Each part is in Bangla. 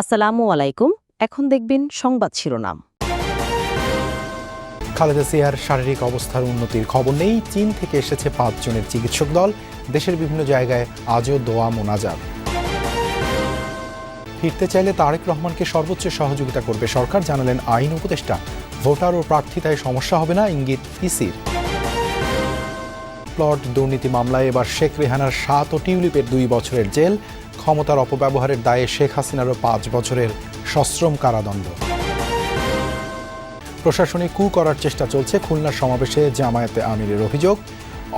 আসসালামু আলাইকুম। এখন দেখবেন সংবাদ শিরোনাম। খালেদা জিয়ার শারীরিক অবস্থার উন্নতির খবর নেই। চীন থেকে এসেছে পাঁচজনের চিকিৎসক দল। দেশের বিভিন্ন জায়গায় আজও দোয়া মোনাজাত। ফিরতে চাইলে তারেক রহমানকে সর্বোচ্চ সহযোগিতা করবে সরকার, জানালেন আইন উপদেষ্টা। ভোটার ও প্রার্থিতায় সমস্যা হবে না, ইঙ্গিত ইসির। প্লট দুর্নীতি মামলায় এবার শেখ রেহানার সাত ও টিউলিপের দুই বছরের জেল। ক্ষমতার অপব্যবহারের দায়ে শেখ হাসিনারও পাঁচ বছরের সশ্রম কারাদণ্ড। প্রশাসনে কু করার চেষ্টা চলছে খুলনার সমাবেশে জামায়াতে আমিরের অভিযোগ।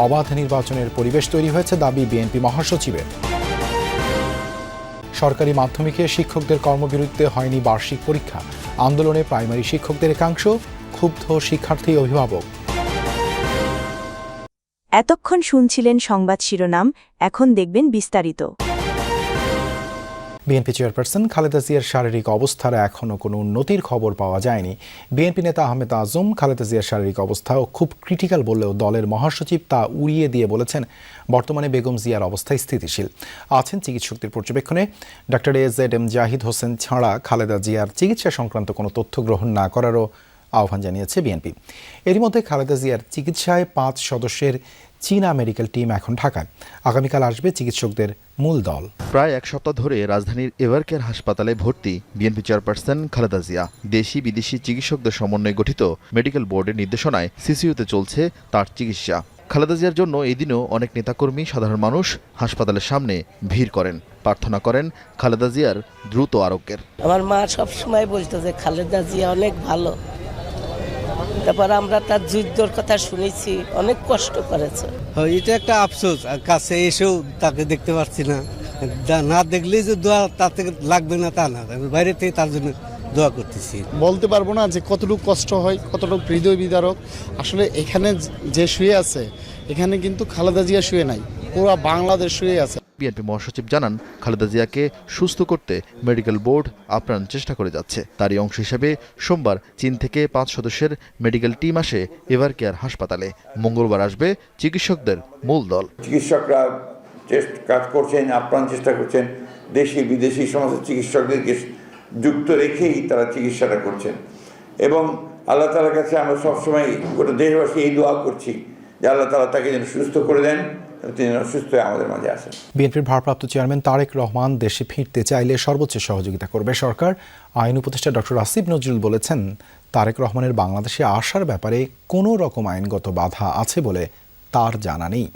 অবাধ নির্বাচনের পরিবেশ তৈরি হয়েছে দাবি বিএনপি মহাসচিবের। সরকারি মাধ্যমিকে শিক্ষকদের কর্মবিরতিতে হয়নি বার্ষিক পরীক্ষা। আন্দোলনে প্রাইমারি শিক্ষকদের একাংশ, ক্ষুব্ধ শিক্ষার্থী অভিভাবক। এতক্ষণ শুনছিলেন সংবাদ শিরোনাম, এখন দেখবেন বিস্তারিত। বিএনপি চেয়ারপারসন খালেদা জিয়ার শারীরিক অবস্থার এখনও কোনো উন্নতির খবর পাওয়া যায়নি। বিএনপি নেতা আহমেদ আজম খালেদা জিয়ার শারীরিক অবস্থা খুব ক্রিটিক্যাল বললেও দলের মহাসচিব তা উড়িয়ে দিয়ে বলেছেন, বর্তমানে বেগম জিয়ার অবস্থা স্থিতিশীল। আছেন চিকিৎসকদের পর্যবেক্ষণে। Doctor A Z M Zahid Hossain ছাড়া খালেদা জিয়ার চিকিৎসা সংক্রান্ত কোনো তথ্য গ্রহণ না করারও আহ্বান জানিয়েছে বিএনপি। এরই মধ্যে খালেদা জিয়ার চিকিৎসায় পাঁচ সদস্যের চীনা মেডিকেল টিম এখন ঢাকায়। আগামীকাল আসবে চিকিৎসকদের মূল দল। প্রায় এক সপ্তাহ ধরে রাজধানীর এভারকেয়ার হাসপাতালে ভর্তি বিএনপি চেয়ারপারসন খালেদা জিয়া। দেশি বিদেশি চিকিৎসকদের সমন্বয়ে গঠিত মেডিকেল বোর্ডের নির্দেশনায় সিসিইউতে চলছে তার চিকিৎসা। খালেদা জিয়ার জন্য এই দিনও অনেক নেতাকর্মী সাধারণ মানুষ হাসপাতালের সামনে ভিড় করেন। প্রার্থনা করেন খালেদা জিয়ার দ্রুত আরোগ্যের। আমার মা সবসময় বলতো যে খালেদা জিয়া অনেক ভালো। তারপর আমরা তার যুদ্ধর কথা শুনেছি অনেক কষ্ট করেছে। এটা একটা আফসোস আর কাছে এসেও তাকে দেখতে পাচ্ছি না। না দেখলেই যে দোয়া তাতে লাগবে না তা না আমি বাইরে থেকে তার জন্য দোয়া করতেছি। বলতে পারব না যে কতটুকু কষ্ট হয় কতটুকু হৃদয় বিদারক। আসলে এখানে যে শুয়ে আছে এখানে কিন্তু খালেদা জিয়া শুয়ে নাই পুরো বাংলাদেশ শুয়ে আছে। বিএনপি মহাসচিব জানান, খালেদা জিয়াকে সুস্থ করতে মেডিকেল বোর্ড আপ্রাণ চেষ্টা করে যাচ্ছে। তারই অংশ হিসেবে সোমবার চীন থেকে পাঁচ সদস্যের মেডিকেল টিম আসে এভারকেয়ার হাসপাতালে। মঙ্গলবার আসবে চিকিৎসকদের মূল দল। চিকিৎসকরা কাজ করছেন, আপ্রাণ চেষ্টা করছেন। দেশি, বিদেশি সমস্ত চিকিৎসকদেরকে যুক্ত রেখেই তারা চিকিৎসাটা করছেন। এবং আল্লাহ তালার কাছে আমরা সবসময় গোটা দেশবাসী এই দোয়া করছি যে আল্লাহ তালা তাকে যেন সুস্থ করে দেন বিএনপির ভারপ্রাপ্ত চেয়ারম্যান তারেক রহমান দেশে ফিরতে চাইলে সর্বোচ্চ সহযোগিতা করবে সরকার। আইন উপদেষ্টা ডক্টর আসিফ নজরুল বলেছেন, তারেক রহমানের বাংলাদেশে আসার ব্যাপারে কোনো রকম আইনগত বাধা আছে বলে তার জানা নেই।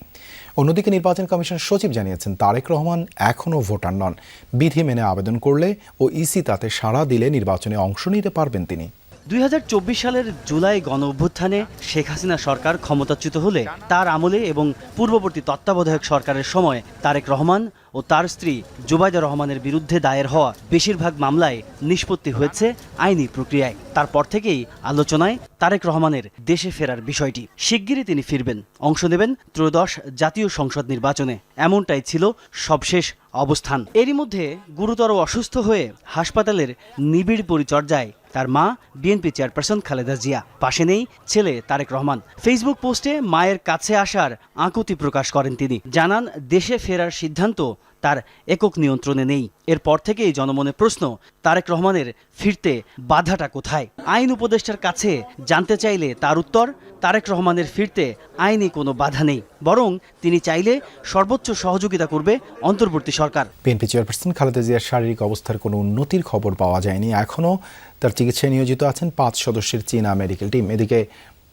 অন্যদিকে নির্বাচন কমিশন সচিব জানিয়েছেন, তারেক রহমান এখনও ভোটার নন। বিধি মেনে আবেদন করলে ও ইসি তাতে সাড়া দিলে নির্বাচনে অংশ নিতে পারবেন তিনি। দুই হাজার চব্বিশ সালের জুলাই গণ অভ্যুত্থানে শেখ হাসিনা সরকার ক্ষমতাচ্যুত হলে তার আমলে এবং পূর্ববর্তী তত্ত্বাবধায়ক সরকারের সময় তারেক রহমান ও তার স্ত্রী জুবাইদা রহমানের বিরুদ্ধে দায়ের হওয়া বেশিরভাগ মামলায় নিষ্পত্তি হয়েছে আইনি প্রক্রিয়ায়। তারপর থেকেই আলোচনায় তারেক রহমানের দেশে ফেরার বিষয়টি। শিগগিরই তিনি ফিরবেন। অংশ নেবেন ত্রয়োদশ জাতীয় সংসদ নির্বাচনে। এমনটাই ছিল সবশেষ অবস্থান। এরই মধ্যে গুরুতর অসুস্থ হয়ে হাসপাতালের নিবিড় পরিচর্যায় তার মা, বিএনপি চেয়ারপারসন খালেদা জিয়া। পাশে নেই ছেলে তারেক রহমান। ফেসবুক পোস্টে মায়ের কাছে আসার আকুতি প্রকাশ করেন তিনি। জানান, দেশে ফেরার সিদ্ধান্ত তার একক নিয়ন্ত্রণে নেই। এরপর থেকেই জনমনে প্রশ্ন, তারেক রহমানের ফিরতে বাধাটা কোথায়? আইন উপদেষ্টার কাছে জানতে চাইলে তার উত্তর, তারেক রহমানের ফিরতে আইনি কোনো বাধা নেই। বরং তিনি চাইলে সর্বোচ্চ সহযোগিতা করবে অন্তর্বর্তী সরকার। বিএনপি চেয়ারপারসন খালেদা জিয়ার শারীরিক অবস্থার কোনো উন্নতির খবর পাওয়া যায়নি। এখনও তার চিকিৎসায় নিয়োজিত আছেন পাঁচ সদস্যের চীনা মেডিকেল টিম। এদিকে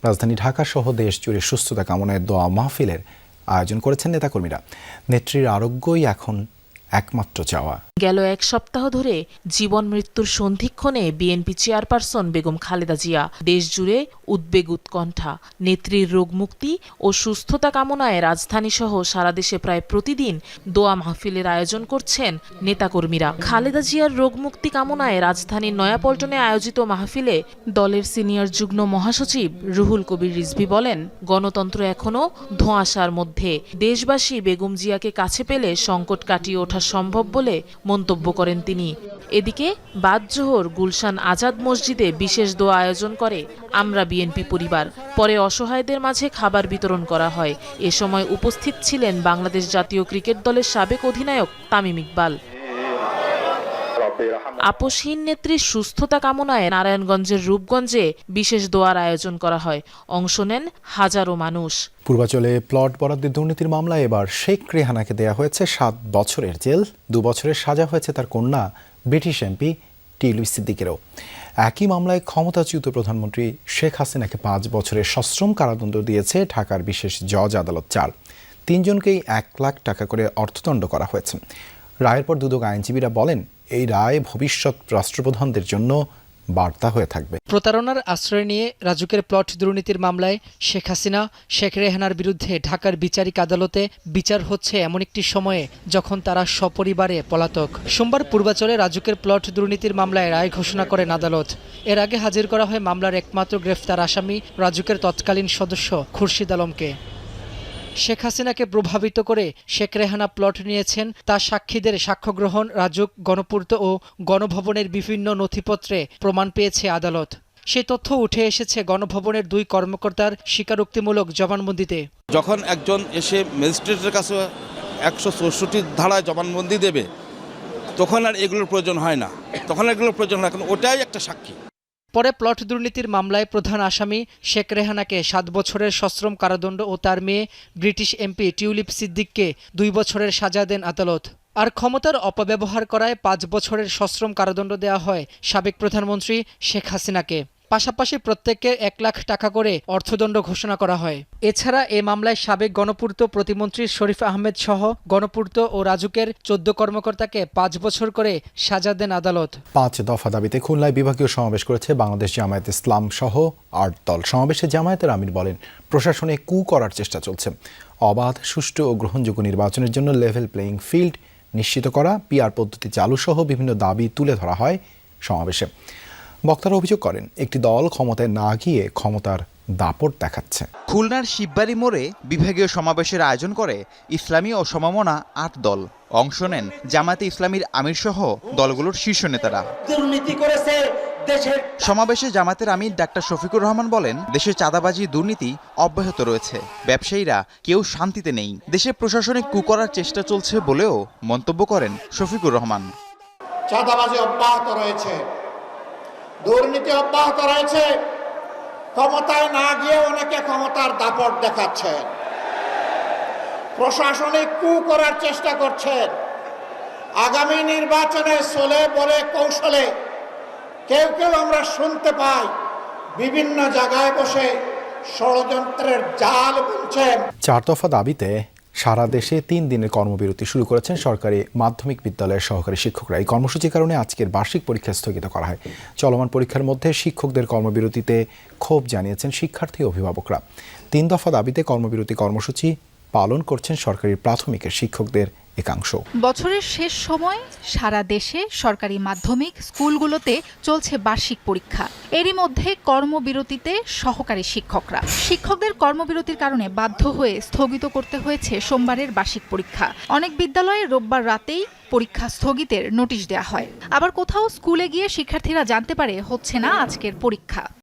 রাজধানী ঢাকা সহ দেশ জুড়ে সুস্থতা কামনায় দোয়া মাহফিলের আয়োজন করেছেন নেতাকর্মীরা। নেত্রীর আরোগ্যই এখন একমাত্র চাওয়া। গেল এক সপ্তাহ ধরে জীবন মৃত্যুর সন্ধিক্ষণে বিএনপি চেয়ারপারসন বেগম খালেদা জিয়া। দেশজুড়ে উদ্বেগ উৎকণ্ঠা, নেত্রীর রোগমুক্তি ও সুস্থতা কামনায় রাজধানী সহ সারা দেশে প্রায় প্রতিদিন দোয়া মাহফিলের আয়োজন করছেন নেতাকর্মীরা। খালেদা জিয়ার রোগমুক্তি কামনায় রাজধানীর নয়াপল্টনে আয়োজিত মাহফিলে দলের সিনিয়র যুগ্ম মহাসচিব রুহুল কবির রিজভি বলেন, গণতন্ত্র এখনও ধোঁয়াশার মধ্যে। দেশবাসী বেগম জিয়াকে কাছে পেলে সংকট কাটিয়ে ওঠা সম্ভব বলে মন্তব্য করেন তিনি। এদিকে বাদজোহর গুলশান আজাদ মসজিদে বিশেষ দোয়া আয়োজন করে আমরা বিএনপি পরিবার। পরে অসহায়দের মাঝে খাবার বিতরণ করা হয়। এ সময় উপস্থিত ছিলেন বাংলাদেশ জাতীয় ক্রিকেট দলের সাবেক অধিনায়ক তামিম ইকবাল। আপসহীন নেত্রীর সুস্থতা কামনায় নারায়ণগঞ্জের রূপগঞ্জে বিশেষ দোয়ার আয়োজন করা হয়। অংশ নেন হাজারো মানুষ। পূর্বাচলে প্লট বরাদ্দের দুর্নীতির মামলায় এবার শেখ রেহানাকে দেয়া হয়েছে সাত বছরের জেল। দু বছরের সাজা হয়েছে তার কন্যা ব্রিটিশ এমপি টিলুই সিদ্দিকেরও। একই মামলায় ক্ষমতাচ্যুত প্রধানমন্ত্রী শেখ হাসিনাকে পাঁচ বছরের সশ্রম কারাদণ্ড দিয়েছে ঢাকার বিশেষ জজ আদালত চার। তিনজনকেই এক লাখ টাকা করে অর্থদণ্ড করা হয়েছে। রায়ের পর দুদক আইনজীবীরা বলেন এই রায় ভবিষ্যৎ রাষ্ট্রপ্রধানদের জন্য বার্তা হয়ে থাকবে। প্রতারণার আশ্রয় নিয়ে রাজুকের প্লট দুর্নীতির মামলায় শেখ হাসিনা, শেখ রেহানার বিরুদ্ধে ঢাকার বিচারিক আদালতে বিচার হচ্ছে এমন একটি সময়ে যখন তারা সপরিবারে পলাতক। সোমবার পূর্বাচলে রাজুকের প্লট দুর্নীতির মামলায় রায় ঘোষণা করেন আদালত। এর আগে হাজির করা হয় মামলার একমাত্র গ্রেফতার আসামি রাজুকের তৎকালীন সদস্য খুরশিদ আলমকে। শেখ হাসিনাকে প্রভাবিত করে শেখ রেহানা প্লট নিয়েছেন। তা সাক্ষীদের সাক্ষ্যগ্রহণ, রাজুক, গণপূর্ত ও গণভবনের বিভিন্ন নথিপত্রে প্রমাণ পেয়েছে আদালত। সে তথ্য উঠে এসেছে গণভবনের দুই কর্মকর্তার স্বীকারোক্তিমূলক জবানবন্দিতে। যখন একজন এসে ম্যাজিস্ট্রেটের কাছে একশো চৌষট্টি ধারায় জবানবন্দি দেবে, তখন আর এগুলোর প্রয়োজন হয় না। তখন এগুলোর প্রয়োজন হয় না, কারণ ওটাই একটা সাক্ষী। পরে প্লট দুর্নীতির মামলায় প্রধান আসামি শেখ রেহানাকে সাত বছরের সশ্রম কারাদণ্ড ও তার মেয়ে ব্রিটিশ এমপি টিউলিপ সিদ্দিককে দুই বছরের সাজা দেন আদালত। আর ক্ষমতার অপব্যবহার করায় পাঁচ বছরের সশ্রম কারাদণ্ড দেয়া হয় সাবেক প্রধানমন্ত্রী শেখ হাসিনাকে। পাশাপাশি প্রত্যেককে এক লাখ টাকা করে অর্থদণ্ড ঘোষণা করা হয়। এছাড়া এ মামলায় সাবেক গণপূর্ত প্রতিমন্ত্রী শরীফ আহমেদ সহ গণপূর্ত ও রাজুকের চোদ্দ কর্মকর্তাকে পাঁচ বছর করে সাজা দেন আদালত। পাঁচ দফা দাবিতে খুলনায় বিভাগীয় সমাবেশ করেছে বাংলাদেশ জামায়াত ইসলাম সহ আট দল। সমাবেশে জামায়াতের আমির বলেন, প্রশাসনে কু করার চেষ্টা চলছে। অবাধ, সুষ্ঠু ও গ্রহণযোগ্য নির্বাচনের জন্য লেভেল প্লেয়িং ফিল্ড নিশ্চিত করা পিআর পদ্ধতি চালু সহ বিভিন্ন দাবি তুলে ধরা হয় সমাবেশে। বক্তারা অভিযোগ করেন একটি দল ক্ষমতায় না গিয়ে ক্ষমতার দাপট দেখাচ্ছে। খুলনার শিববাড়ি মোড়ে বিভাগীয় সমাবেশের আয়োজন করে ইসলামী ও সমমনা আট দল। অংশ নেন জামাতে ইসলামীর আমির সহ দলগুলোর শীর্ষ নেতারা। দুর্নীতি করেছে সমাবেশে জামাতের আমির ডাক্তার শফিকুর রহমান বলেন দেশে চাঁদাবাজি দুর্নীতি অব্যাহত রয়েছে। ব্যবসায়ীরা কেউ শান্তিতে নেই। দেশে প্রশাসনিক কু করার চেষ্টা চলছে বলেও মন্তব্য করেন শফিকুর রহমান। চাঁদাবাজি অব্যাহত রয়েছে। দুর্নীতি অব্যাহত রয়েছে। ক্ষমতায় না গিয়ে অনেকে ক্ষমতার দাপট দেখাচ্ছেন। প্রশাসনিক কু করার চেষ্টা করছেন। আগামী নির্বাচনে চলে বলে কৌশলে কেউ কেউ আমরা শুনতে পাই, বিভিন্ন জায়গায় বসে ষড়যন্ত্রের জাল বুনছেন। চার দফা দাবিতে সারা দেশে তিন দিনের কর্মবিরতি শুরু করেছেন সরকারি মাধ্যমিক বিদ্যালয়ের সহকারী শিক্ষকরা। এই কর্মসূচির কারণে আজকের বার্ষিক পরীক্ষা স্থগিত করা হয়। চলমান পরীক্ষার মধ্যে শিক্ষকদের কর্মবিরতিতে ক্ষোভ জানিয়েছেন শিক্ষার্থী অভিভাবকরা। তিন দফা দাবিতে কর্মবিরতি কর্মসূচি পালন করছেন সরকারি প্রাথমিকের শিক্ষকদের। একাংশ। বছরের শেষ সময় সারা দেশে সরকারি মাধ্যমিক স্কুলগুলোতে চলছে বার্ষিক পরীক্ষা। এরই মধ্যে কর্মবিরতিতে সহকারী শিক্ষকরা। শিক্ষকদের কর্মবিরতির কারণে বাধ্য হয়ে স্থগিত করতে হয়েছে সোমবারের বার্ষিক পরীক্ষা। অনেক বিদ্যালয়ে রোববার রাতেই পরীক্ষা স্থগিতের নোটিশ দেওয়া হয়। আবার কোথাও স্কুলে গিয়ে শিক্ষার্থীরা জানতে পারে, হচ্ছে না আজকের পরীক্ষা।